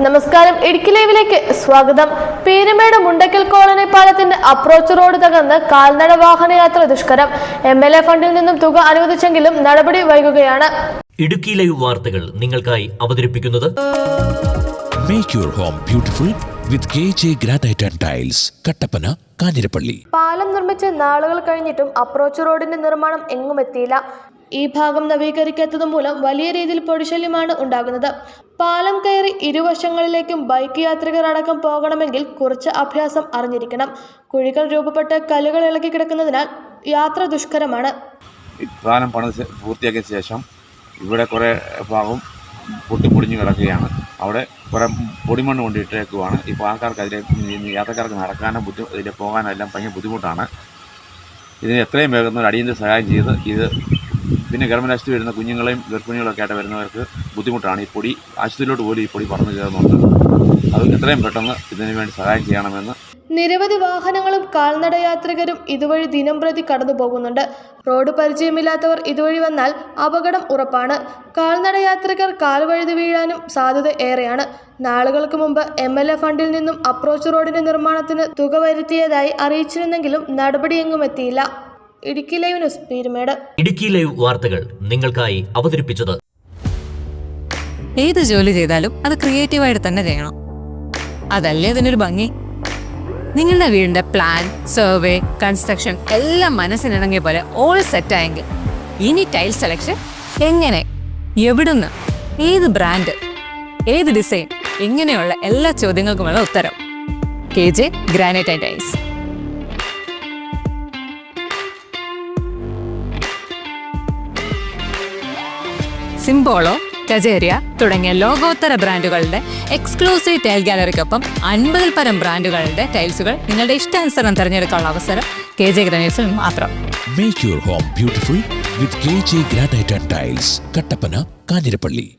നമസ്കാരം. ഇടുക്കി ലൈവിലേക്ക് സ്വാഗതം. പീരുമേട് മുണ്ടക്കൽ കോളനി പാലത്തിന്റെ അപ്രോച്ച് റോഡ് തകർന്ന് കാൽനട വാഹനയാത്ര ദുഷ്കരം. എം എൽ എ ഫണ്ടിൽ നിന്നും തുക അനുവദിച്ചെങ്കിലും നടപടി വൈകുകയാണ്. ഇടുക്കി ലൈവ് വാർത്തകൾ നിങ്ങൾക്കായി അവതരിപ്പിക്കുന്നത് make your home beautiful with K J granite and tiles Kattappana Kanjirappally. പാലം നിർമ്മിച്ച് നാളുകൾ കഴിഞ്ഞിട്ടും അപ്രോച്ച് റോഡിന്റെ നിർമ്മാണം എങ്ങും എത്തിയില്ല. ഈ ഭാഗം നവീകരിക്കാത്തത് മൂലം വലിയ രീതിയിൽ പൊടിശല്യമാണ് ഉണ്ടാകുന്നത്. പാലം കയറി ഇരുവശങ്ങളിലേക്കും ബൈക്ക് യാത്രികർ അടക്കം പോകണമെങ്കിൽ കുറച്ച് അഭ്യാസം അറിഞ്ഞിരിക്കണം. കുഴികൾ രൂപപ്പെട്ട് കല്ലുകൾ ഇളക്കി കിടക്കുന്നതിനാൽ യാത്ര ദുഷ്കരമാണ്. പാലം പണിത് പൂർത്തിയാക്കിയ ശേഷം ഇവിടെ കുറേ ഭാഗം പൊട്ടിപ്പൊടിഞ്ഞ് കിടക്കുകയാണ്. അവിടെ കുറേ പൊടിമണ്ണ് കൊണ്ടിട്ടേക്കുവാണ്. ഇപ്പോൾ ആൾക്കാർക്ക് അതിലെ യാത്രക്കാർക്ക് നടക്കാനും ബുദ്ധി ഇതിൽ പോകാനും എല്ലാം ഭയങ്കര ബുദ്ധിമുട്ടാണ്. ഇതിന് എത്രയും വേഗം ഒരു അടിയന്തര സഹായം ചെയ്ത് ഇത് പിന്നെ ഗവൺമെന്റ് ആശുപത്രി വരുന്ന കുഞ്ഞുങ്ങളെയും ഗർഭിണികളൊക്കെ ആയിട്ട് വരുന്നവർക്ക് ബുദ്ധിമുട്ടാണ്. ഈ പൊടി ആശുപത്രിയിലോട്ട് പോലും ഈ പൊടി പറന്നു കയറുന്നുണ്ട്. അത് എത്രയും പെട്ടെന്ന് ഇതിനു വേണ്ടി സഹായം ചെയ്യണമെന്ന് നിരവധി വാഹനങ്ങളും കാൽനടയാത്രികരും ഇതുവഴി ദിനം പ്രതി കടന്നു പോകുന്നുണ്ട്. റോഡ് പരിചയമില്ലാത്തവർ ഇതുവഴി വന്നാൽ അപകടം ഉറപ്പാണ്. കാൽനടയാത്രികർ കാൽവഴുതി വീഴാനും സാധ്യത ഏറെയാണ്. നാളുകൾക്ക് മുമ്പ് എം എൽ എ ഫണ്ടിൽ നിന്നും അപ്രോച്ച് റോഡിന്റെ നിർമ്മാണത്തിന് തുക വരുത്തിയതായി അറിയിച്ചിരുന്നെങ്കിലും നടപടിയെങ്ങും എത്തിയില്ല. Idukki live news Peerumedu. Idukki live വാർത്തകൾ നിങ്ങൾക്കായി അവതരിപ്പിച്ചത്. ഏത് ജോലി ചെയ്താലും അത് ക്രിയേറ്റീവായിട്ട് തന്നെ ചെയ്യണം. അതല്ലേ അതിനൊരു ഭംഗി? നിങ്ങളുടെ വീടിന്റെ പ്ലാൻ സർവേ കൺസ്ട്രക്ഷൻ എല്ലാം മനസ്സിനിണങ്ങിയ പോലെ ഓൾ സെറ്റ് ആയെങ്കിൽ ഇനി ടൈൽ സെലക്ഷൻ എങ്ങനെ? എവിടുന്ന്? ഏത് ബ്രാൻഡ് ഏത് ഡിസൈൻ ഇങ്ങനെയുള്ള എല്ലാ ചോദ്യങ്ങൾക്കുമുള്ള ഉത്തരം. K J granite and tiles Simpolo Kajaria തുടങ്ങിയ ലോകോത്തര ബ്രാൻഡുകളുടെ എക്സ്ക്ലൂസീവ് ടൈൽ ഗാലറിക്കൊപ്പം അൻപതിൽ പരം ബ്രാൻഡുകളുടെ ടൈൽസുകൾ നിങ്ങളുടെ ഇഷ്ടാനുസരണം തിരഞ്ഞെടുക്കാനുള്ള അവസരം കെ ജെ ഗ്രാനൈറ്റ്സിൽ മാത്രം. Make your home beautiful with K J granite and tiles Kattappana Kanjirappally.